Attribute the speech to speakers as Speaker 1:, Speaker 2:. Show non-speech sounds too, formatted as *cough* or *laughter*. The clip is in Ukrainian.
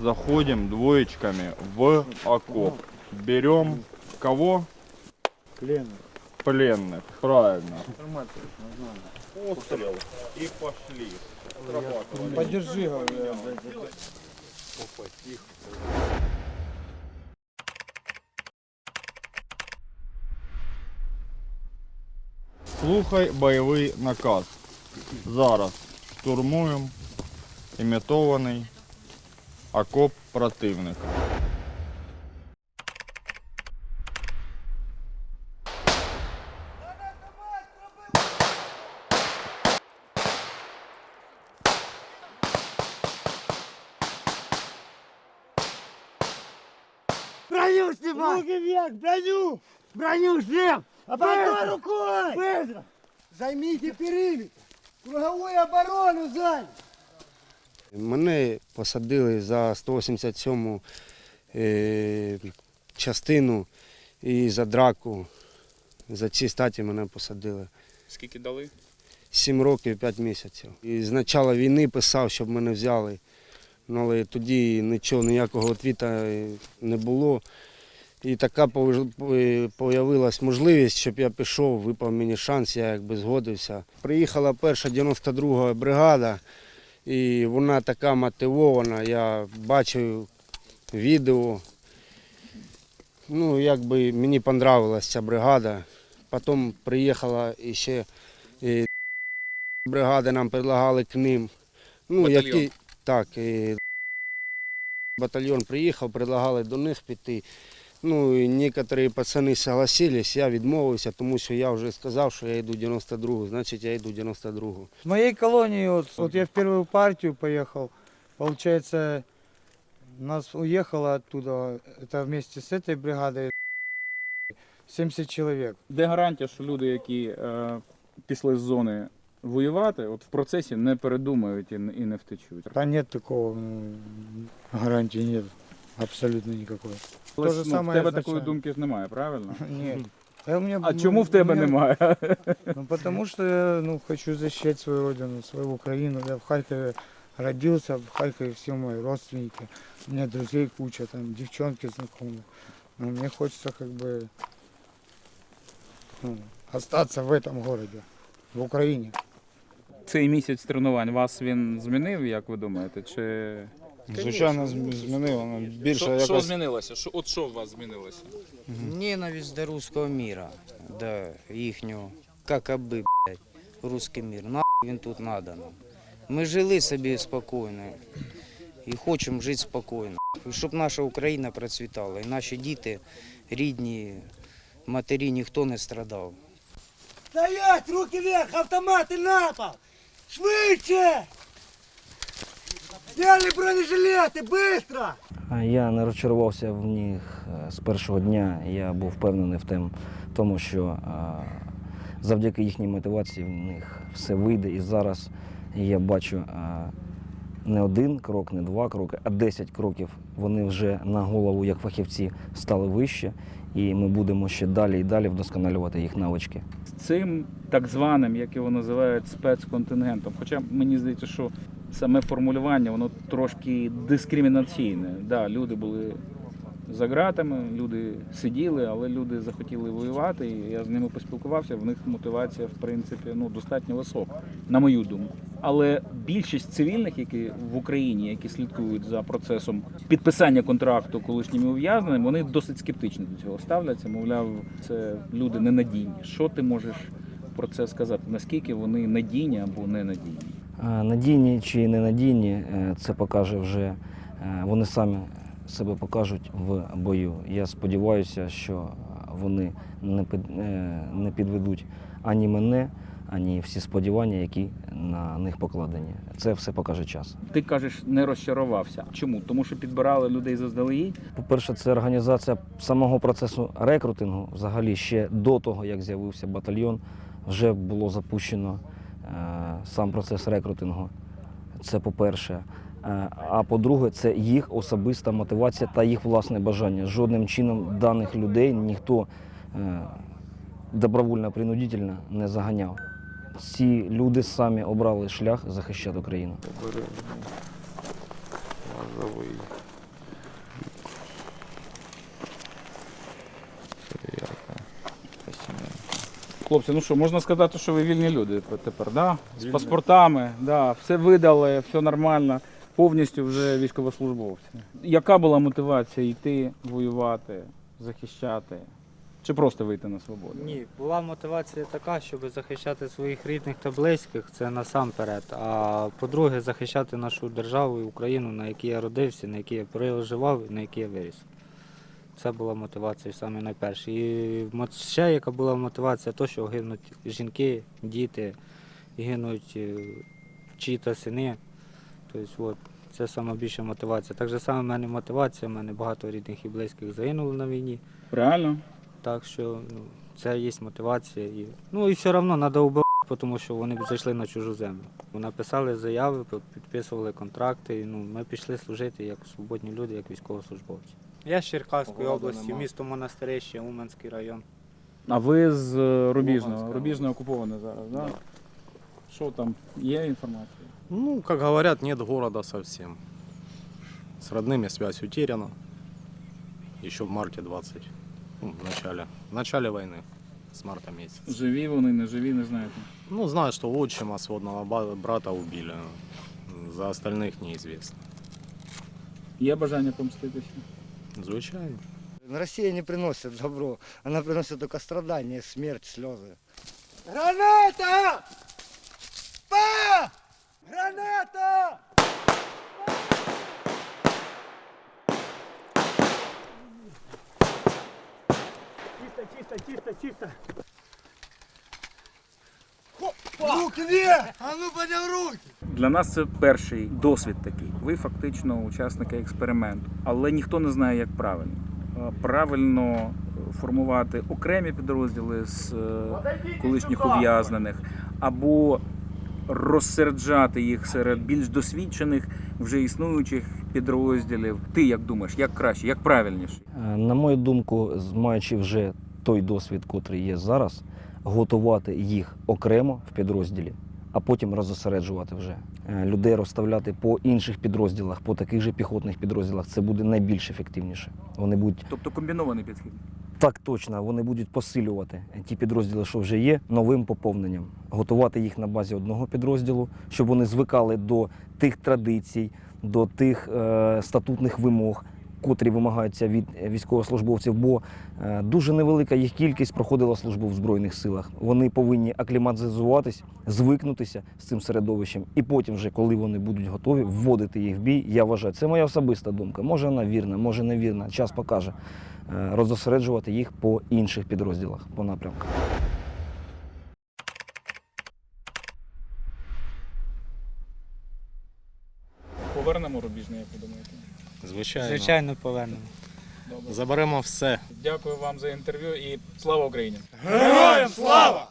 Speaker 1: заходим двоечками в окоп. Берем кого?
Speaker 2: Пленных.
Speaker 1: Пленных. Правильно.
Speaker 2: Информация нужна.
Speaker 1: Пострел. И пошли. Срабатывали.
Speaker 2: Подержи, говорю, я, блядь,
Speaker 1: Слухай бойовий наказ. Зараз штурмуємо імітований окоп противника.
Speaker 3: Броню снимай! Руки вверх, броню! Броню всем! Одной рукой! Быстро! Займите периметр! Круговую оборону занять!
Speaker 4: Мене посадили за 187 е, частину і за драку. За ці статі мене посадили.
Speaker 5: Скільки дали?
Speaker 4: Сім років, п'ять місяців. І з початку війни писав, щоб мене взяли. Ну, але тоді нічого, ніякого відповіду не було. І така з'явилася можливість, щоб я пішов, випав мені шанс, я якби згодився. Приїхала перша 92-га бригада, і вона така мотивована. Я бачив відео. Ну, якби мені понравилась ця бригада. Потім приїхала і ще е, бригади, нам предлагали к ним. Ну,
Speaker 5: Батальйон.
Speaker 4: які, так, і батальйон приїхав, предлагали до них піти. Ну, і некоторі пацани согласились, я відмовився, тому що я вже сказав, що я йду 92-го, значить я йду 92-го.
Speaker 2: С моей колонии, вот, вот я в первую партию поехал, получается, нас уехало оттуда, это вместе с этой бригадой, 70 человек.
Speaker 5: Де гарантія, що люди, які е, пішли з зони воювати, от в процесі не передумають і, не- і не втечуть.
Speaker 2: Да нет такого, гарантии нет, абсолютно никакой.
Speaker 5: Але
Speaker 2: То
Speaker 5: ж,
Speaker 2: же
Speaker 5: ну, в
Speaker 2: самое
Speaker 5: тебе *laughs*
Speaker 2: означает.
Speaker 5: такої думки ж немає, правильно?
Speaker 2: Нет. А, у меня,
Speaker 5: А
Speaker 2: ну,
Speaker 5: чому в тебе
Speaker 2: у меня-
Speaker 5: немає?
Speaker 2: Ну, потому что я ну, хочу защищать свою родину, свою Украину. Я в Харькове родился, в Харькове все мои родственники. У меня друзей куча, там девчонки знакомые. Но мне хочется как бы ну, остаться в этом городе, в Украине.
Speaker 5: Цей місяць тренувань вас він змінив, як ви думаєте? Чи
Speaker 6: Звичайно, зм- змінило. ну, Більше
Speaker 5: що, що
Speaker 6: якось
Speaker 5: змінилося? Що, от що у вас змінилося?
Speaker 7: Ненависть до русского мира, до їхнього, як аби, блядь, русский мир. Нахуй він тут надо нам. Ми жили собі спокійно і хочемо жити спокійно. І щоб наша Україна процвітала, і наші діти, рідні, матері, ніхто не страдав.
Speaker 3: Стоять! Руки вверх! Автоматы на пол! Швидше! Бронежилеты! Быстро!
Speaker 8: А Я не розчарувався в них е, з першого дня. Я був впевнений в тому, що е, завдяки їхній мотивації в них все вийде. І зараз я бачу е, не один крок, не два кроки, а 10 кроків. Вони вже на голову, як фахівці, стали вище, і ми будемо ще далі і далі вдосконалювати їх навички.
Speaker 5: З Цим так званим, як його називають, спецконтингентом. Хоча мені здається, що саме формулювання воно трошки дискримінаційне. Да, люди були за ґратами, люди сиділи, але люди захотіли воювати. І я з ними поспілкувався. В них мотивація, в принципі, ну достатньо висока, на мою думку. Але більшість цивільних, які в Україні, які слідкують за процесом підписання контракту колишніми ув'язненими, вони досить скептично до цього ставляться. Мовляв, це люди ненадійні. Що ти можеш про це сказати? Наскільки вони надійні або ненадійні?
Speaker 8: Е, Надійні чи ненадійні, е, це покаже вже е, вони самі себе покажуть в бою. Я сподіваюся, що вони не під- не підведуть ані мене, ані всі сподівання, які на них покладені. Це все покаже час.
Speaker 5: Ти кажеш, не розчарувався. Чому? Тому що підбирали людей заздалегідь.
Speaker 8: По-перше, це організація самого процесу рекрутингу. Взагалі, ще до того, як з'явився батальйон, вже було запущено е, сам процес рекрутингу. Це по-перше. Е, А по-друге, це їх особиста мотивація та їх власне бажання. Жодним чином даних людей ніхто е, добровольно принудительно не заганяв ці люди самі обрали шлях захищати Україну.
Speaker 5: Хлопці, ну що, можна сказати, що ви вільні люди тепер, да? з паспортами, да, все видали, все нормально, повністю вже військовослужбовці. Яка була мотивація йти, воювати, захищати? Чи просто вийти на свободу?
Speaker 9: Ні, була мотивація така, щоб захищати своїх рідних та близьких, це насамперед. А по-друге, захищати нашу державу і Україну, на якій я родився, на якій я проживав і на якій я виріс. Це була мотивація саме найперше. І ще яка була мотивація, то, що гинуть жінки, діти, гинуть е, чиї-то сини. Тобто, от, це найбільша мотивація. Так же саме в мене мотивація, в мене багато рідних і близьких загинуло на війні.
Speaker 5: Реально?
Speaker 9: Так що ну, це є мотивація. І, ну і все одно треба вбивати, тому що вони б зайшли на чужу землю. Написали заяви, підписували контракти. І, ну, ми пішли служити як свободні люди, як військовослужбовці. Я з Черкаської області, місто Монастирище, Уманський район.
Speaker 5: А ви з е, Рубіжного. Рубіжне окуповане зараз, так? Да? Що там? Є інформація?
Speaker 10: Ну, как говорят, нет города совсем. С родными связь утеряна. Еще в марте 20, ну, в начале, в начале войны, с марта месяца.
Speaker 5: Живі вони, не живі, не знаєте.
Speaker 10: Ну, знаю, что отчима сводного ба- брата убили. За остальных неизвестно.
Speaker 5: Є бажання помститися?
Speaker 10: Звичайно.
Speaker 3: Россия не приносит добро, она приносит только страдания, смерть, слезы. Граната! Чисто, чисто, чисто. Руки вверх! А ну руки!
Speaker 5: Для нас це перший досвід такий. Ви фактично учасники експерименту, але ніхто не знає, як правильно. Правильно е, формувати окремі підрозділи з е, колишніх ув'язнених або розсереджати їх серед більш досвідчених вже існуючих підрозділів. Ти як думаєш, як краще, як правильніше?
Speaker 8: Е, На мою думку, з- маючи вже той досвід, котрий є зараз, готувати їх окремо в підрозділі, а потім розосереджувати вже. Е, Людей розставляти по інших підрозділах, по таких же піхотних підрозділах, це буде найбільш ефективніше. Вони будуть
Speaker 5: Тобто комбінований підхід.
Speaker 8: так точно, вони будуть посилювати ті підрозділи, що вже є, новим поповненням, готувати їх на базі одного підрозділу, щоб вони звикали до тих традицій, до тих е, статутних вимог, котрі вимагаються від військовослужбовців. Бо е, дуже невелика їх кількість проходила службу в збройних силах. Вони повинні акліматизуватись, звикнутися з цим середовищем, і потім, вже коли вони будуть готові, вводити їх в бій. Я вважаю, це моя особиста думка. Може вона вірна, може невірна. Час покаже. Е, Розосереджувати їх по інших підрозділах по напрямках.
Speaker 5: Повернемо рубіжне, як ви думаєте?
Speaker 10: Звичайно.
Speaker 9: Звичайно, повернемо.
Speaker 5: Добре.
Speaker 10: Заберемо все.
Speaker 5: Дякую вам за інтерв'ю і слава Україні!
Speaker 3: Героям слава!